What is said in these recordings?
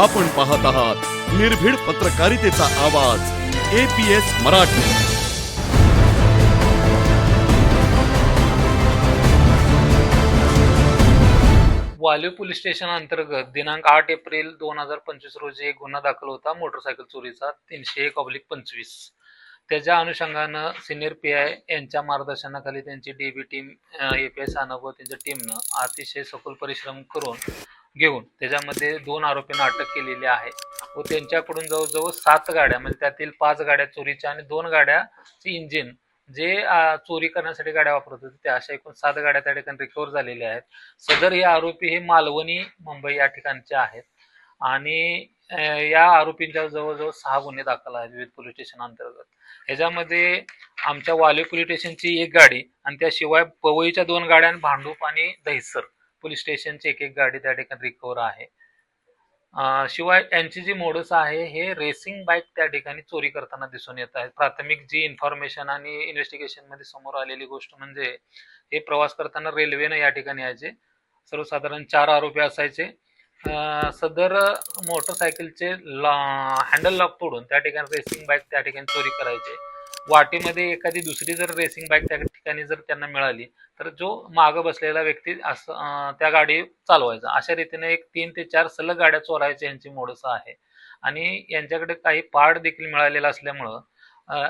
आपण पाहत आहात निर्भीड पत्रकारितेचा आवाज APS Marathi. Waliv police station अंतर्गत दिनांक आठ एप्रिल दोन हजार पंचवीस रोजी एक गुन्हा दाखल होता मोटरसायकल चोरीचा तीनशे एक ऑब्लिक पंचवीस. त्याच्या अनुषंगानं सिनियर पी आय यांच्या मार्गदर्शनाखाली त्यांची DB team A P I Sanap त्यांच्या टीमनं अतिशय सखोल परिश्रम करून घेऊन त्याच्यामध्ये दोन आरोपींना अटक केलेली आहे. व त्यांच्याकडून जवळजवळ सात गाड्या म्हणजे त्यातील पाच गाड्या चोरीच्या आणि दोन गाड्याचे इंजिन जे चोरी करण्यासाठी गाड्या वापरत होते त्या अशा एकूण सात गाड्या त्या ठिकाणी रिकव्हर झालेल्या आहेत. सदर हे आरोपी हे मालवणी मुंबई या ठिकाणचे आहेत. आणि या आरोपींच्या जवळजवळ सहा गुन्हे दाखल आहेत विविध पोलीस स्टेशन अंतर्गत. ह्याच्यामध्ये आमच्या वाले पोलीस स्टेशनची एक गाडी आणि त्याशिवाय पवईच्या दोन गाड्या आणि भांडूप आणि दहिसर पोलीस स्टेशनची एक एक गाडी त्या ठिकाणी रिकवर आहे. शिवाय यांची जी मोडस आहे हे रेसिंग बाईक त्या ठिकाणी चोरी करताना दिसून येत आहे. प्राथमिक जी इन्फॉर्मेशन आणि इन्व्हेस्टिगेशनमध्ये समोर आलेली गोष्ट म्हणजे हे प्रवास करताना रेल्वेनं या ठिकाणी यायचे. सर्वसाधारण चार आरोपी असायचे. सदर मोटरसायकलचे हँडल लॉक तोडून त्या ठिकाणी रेसिंग बाईक त्या ठिकाणी चोरी करायचे. वाटेमध्ये एखादी दुसरी जर रेसिंग बाईक त्या ठिकाणी जर त्यांना मिळाली तर जो मागं बसलेला व्यक्ती असं त्या गाडी चालवायचा. अशा रीतीने एक तीन ते चार सलग गाड्या चोरायची यांची मोडस आहे. आणि यांच्याकडे काही पार्ट देखील मिळालेला असल्यामुळं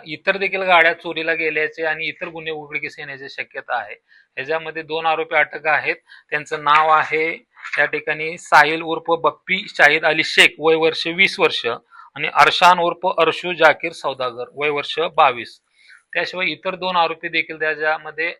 इतर देखील गाड्या चोरीला गेल्याचे आणि इतर गुन्हे उघडकीस येण्याची शक्यता आहे. ह्याच्यामध्ये दोन आरोपी अटक आहेत. त्यांचं नाव आहे त्या ठिकाणी साहिल उर्फ बप्पी शाहिद अली शेख. वय वर्ष वीस वर्ष. आणि अर्शान उर्फ अर्शू जाकीर सौदागर वय वर्ष बावीस. त्याशिवाय इतर दोन आरोपी देखील त्याच्यामध्ये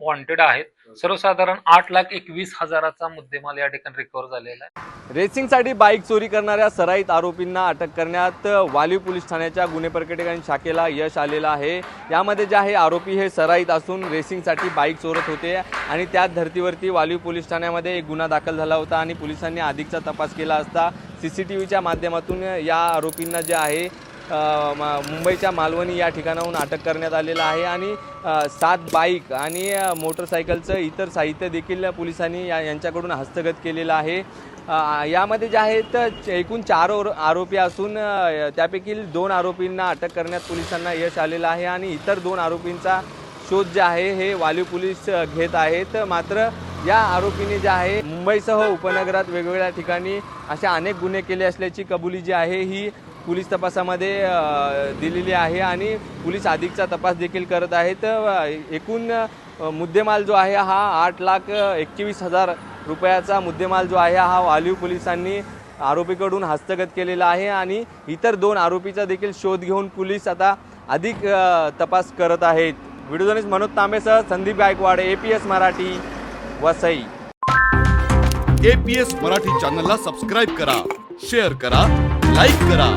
वॉन्टेड आहेत. सर्वसाधारण आठ लाख एकवीस हजाराचा मुद्देमाल या ठिकाणी रिकव्हर झालेला आहे. रेसिंगसाठी बाईक चोरी करणाऱ्या सराईत आरोपींना अटक करण्यात वालीव पोलीस ठाण्याच्या गुन्हे प्रकटीकरण शाखेला यश आलेलं आहे. यामध्ये जे आहे आरोपी हे सराईत असून रेसिंगसाठी बाईक चोरत होते आणि त्याच धर्तीवरती वालीव पोलीस ठाण्यामध्ये एक गुन्हा दाखल झाला होता आणि पोलिसांनी अधिकचा तपास केला असता सी सी टी व्हीच्या माध्यमातून या आरोपींना जे आहे मुंबईच्या मालवणी या ठिकाणाहून अटक करण्यात आलेलं आहे आणि सात बाईक आणि मोटरसायकलचं इतर साहित्य देखील पोलिसांनी या यांच्याकडून हस्तगत केलेलं आहे. यामध्ये जे आहेत एकूण चार ओर- आरोपी असून त्यापैकी दोन आरोपींना अटक करण्यात पोलिसांना यश आलेलं आहे आणि इतर दोन आरोपींचा शोध जे आहे हे वालीव पोलीस घेत आहेत. मात्र या आरोपीने जे आहे मुंबईसह उपनगरात वेगवेगळ्या ठिकाणी अशा अनेक गुन्हे केले असल्याची कबुली जी आहे ही पोलीस तपासामध्ये दिलेली आहे आणि पोलीस अधिकचा तपास देखील करत आहेत. एकूण मुद्देमाल जो आहे हा आठ लाख एकवीस हजार रुपयाचा मुद्देमाल जो आहे हा वालीव पोलिसांनी आरोपीकडून हस्तगत केलेला आहे आणि इतर दोन आरोपीचा देखील शोध घेऊन पोलीस आता अधिक तपास करत आहेत. Video journalist Manoj तांबेसह Sandeep Gaikwad A P S Marathi. Vasai. APS Marathi चॅनलला सबस्क्राईब करा शेअर करा लाईक करा.